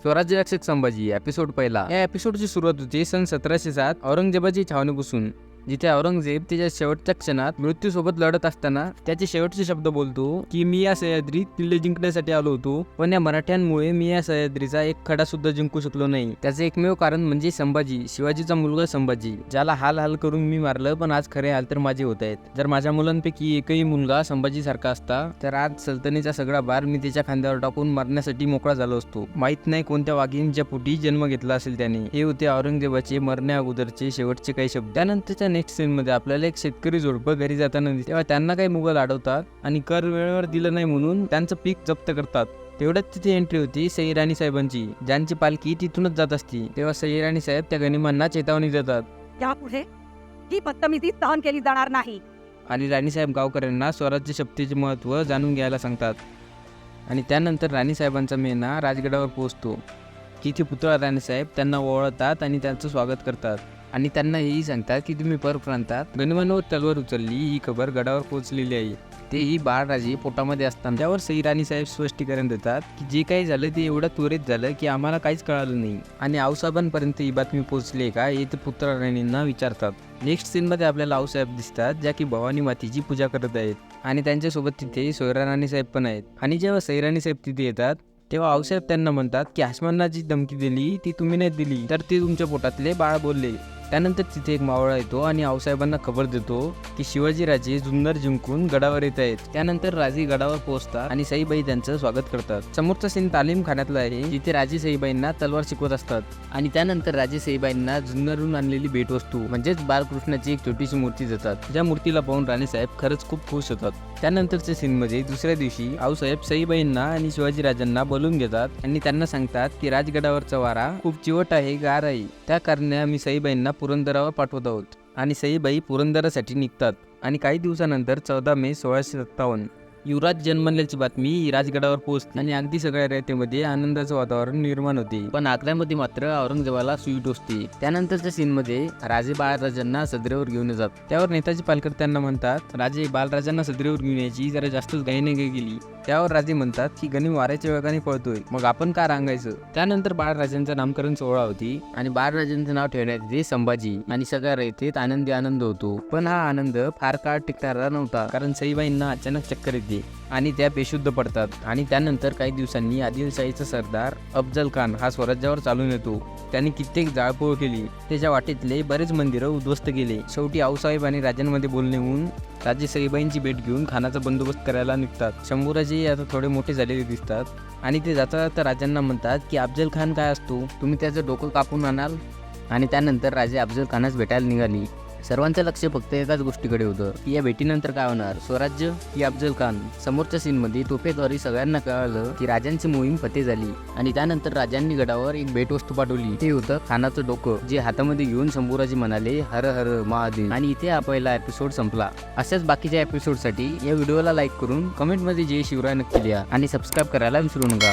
स्वराज्य रक्षक संभाजी एपिसोड पहिला. या एपिसोडची सुरुवात होती सन सतराशे सात औरंगजेबाची छावणीपासून. जिथे औरंगजेब त्याच्या शेवटच्या क्षणात मृत्यूसोबत लढत असताना त्याचे शेवटचे शब्द बोलतो की मी या सह्याद्रीत किल्ले जिंकण्यासाठी आलो होतो पण या मराठ्यांमुळे मी या सह्याद्रीचा एक खडा सुद्धा जिंकू शकलो नाही. त्याचे एकमेव कारण म्हणजे संभाजी शिवाजीचा मुलगा संभाजी ज्याला हाल हाल करून मी मारलं पण आज खरे हाल तर माझे होत आहेत. जर माझ्या मुलांपैकी एकही मुलगा संभाजी सारखा असता तर आज सल्तनेचा सगळा भार मी त्याच्या खांद्यावर टाकून मारण्यासाठी मोकळा झालो असतो. माहीत नाही कोणत्या वाघिणीच्या पोटी जन्म घेतला असेल त्याने. हे होते औरंगजेबाचे मरण्या अगोदरचे शेवटचे काही शब्द. त्यानंतरच्या नेक्स्ट सीन मध्ये आपल्याला एक शेतकरी जोडपं घरी जाताना दिसते. तेव्हा त्यांना काही मुघल अडवतात आणि कर वेळेवर दिलं नाही म्हणून त्यांचं पीक जप्त करतात. तेवढ्यात तिथे एंट्री होती सई राणी साहेबांची ज्यांची पालखी तिथूनच जात असती. तेव्हा सई राणी साहेब त्या गनिमांना चेतावणी देतात. यापुढे ही बदतमीजी सहन केली जाणार नाही. आणि राणीसाहेब गावकऱ्यांना स्वराज्य शक्तीचे महत्त्व जाणून घ्यायला सांगतात. आणि त्यानंतर राणीसाहेबांचा मेना राजगडावर पोहोचतो. तिथे पुतळा राणीसाहेब त्यांना ओळखतात आणि त्यांचं स्वागत करतात. आणि त्यांना हेही सांगतात की तुम्ही परप्रांतात गणवांवर तलवार उचलली ही खबर गडावर पोहोचलेली आहे. तेही बाळराजे पोटामध्ये असताना. त्यावर सई राणीसाहेब स्पष्टीकरण देतात की जे काही झालं ते एवढं त्वरित झालं की आम्हाला काहीच कळालं नाही. आणि आऊसाहेबांपर्यंत ही बातमी पोहोचली का हे ते पुत्र राणींना विचारतात नेक्स्ट सीनमध्ये आपल्याला आऊसाहेब दिसतात ज्या की भवानी मातीची पूजा करत आहेत. आणि त्यांच्यासोबत तिथे सोयरा राणी साहेब पण आहेत. आणि जेव्हा सैराणी साहेब तिथे येतात तेव्हा आऊसाहेब त्यांना म्हणतात की आसमानला जी धमकी दिली ती तुम्ही नाही दिली. तर ते तुमच्या पोटातले बाळ बोलले. त्यानंतर तिथे एक मावळा येतो आणि आऊसाहेबांना खबर देतो की शिवाजी राजे जुन्नर जिंकून गडावर येत आहेत. त्यानंतर राजे गडावर पोहोचतात आणि सईबाई त्यांचं स्वागत करतात. समोरचा सीन तालीम खाण्यातला आहे जिथे राजे सईबाईंना तलवार शिकवत असतात. आणि त्यानंतर राजे सईबाईंना जुन्नरहून आणलेली भेटवस्तू म्हणजेच बालकृष्णाची एक छोटीशी मूर्ती देतात ज्या मूर्तीला पाहून राणेसाहेब खरंच खूप खुश होतात. त्यानंतरच्या सीनमध्ये म्हणजे दुसऱ्या दिवशी आऊसाहेब सईबाईंना आणि शिवाजी राजांना बोलून घेतात आणि त्यांना सांगतात की राजगडावरचा वारा खूप चिवट आहे गार आहे. त्या कारणे आम्ही सईबाईंना पुरंदरावर पाठवत आहोत. आणि सईबाई पुरंदरासाठी निघतात. आणि काही दिवसानंतर चौदा मे सोळाशे सत्तावन्न. युवराज जन्मल्याची बातमी राजगडावर पोहोचली आणि अगदी सगळ्या रयतेमध्ये आनंदाचं वातावरण निर्माण होते. पण आग्र्यामध्ये मात्र औरंगजेबाला सुई टोचते त्यानंतरच्या सीनमध्ये राजे बाळराजांना सदरेवर घेऊन येतात. त्यावर नेताजी पालकर त्यांना म्हणतात राजे बाळराजांना सदरेवर घेऊन यायची जरा जास्तच गायने गेली. त्यावर राजे म्हणतात की गनिम वाऱ्याच्या वेगाने पळतोय मग आपण का रांगायचं? त्यानंतर बाळराजांचं नामकरण सोहळा होती आणि बाळराजांचं नाव ठेवण्यात येते संभाजी आणि सगळ्या रयतेत आनंदी आनंद होतो. पण हा आनंद फार काळ टिकणारा नव्हता कारण सईबाईंना अचानक चक्कर येते आणि त्या बेशुद्ध पडतात. आणि त्यानंतर काही दिवसांनी आदिलशाहीचा सरदार अफजल खान हा स्वराज्यावर चालून येतो. त्यांनी कित्येक जाळपोळ केली. त्याच्या वाटेतले बरेच मंदिरं उद्ध्वस्त केले. शेवटी आऊसाहेब आणि राजांमध्ये बोलणे होऊन राजे सईबाईंची भेट घेऊन खानाचा बंदोबस्त करायला निघतात. शंभूराजे आता थोडे मोठे झालेले दिसतात. आणि ते जाता जाता राजांना म्हणतात की अफजल खान काय असतो? तुम्ही त्याचं डोकं कापून आणाल? आणि त्यानंतर राजे अफजल खानास भेटायला निघाली. सर्वांचं लक्ष फक्त एकाच गोष्टीकडे होतं. की या भेटीनंतर काय होणार? स्वराज्य की अफजल खान? समोरच्या सीनमध्ये तोफेद्वारे सगळ्यांना कळालं की राजांची मोहीम फते झाली. आणि त्यानंतर राजांनी गडावर एक भेटवस्तू पाठवली. ते होतं खानाचं डोकं जे हातामध्ये घेऊन शंभूराजी म्हणाले हर हर महादेव. आणि इथे हा पहिला एपिसोड संपला. अशाच बाकीच्या एपिसोडसाठी या व्हिडिओला लाईक करून कमेंटमध्ये जे शिवराय नक्की लिहा. आणि सबस्क्राईब करायला विसरू नका.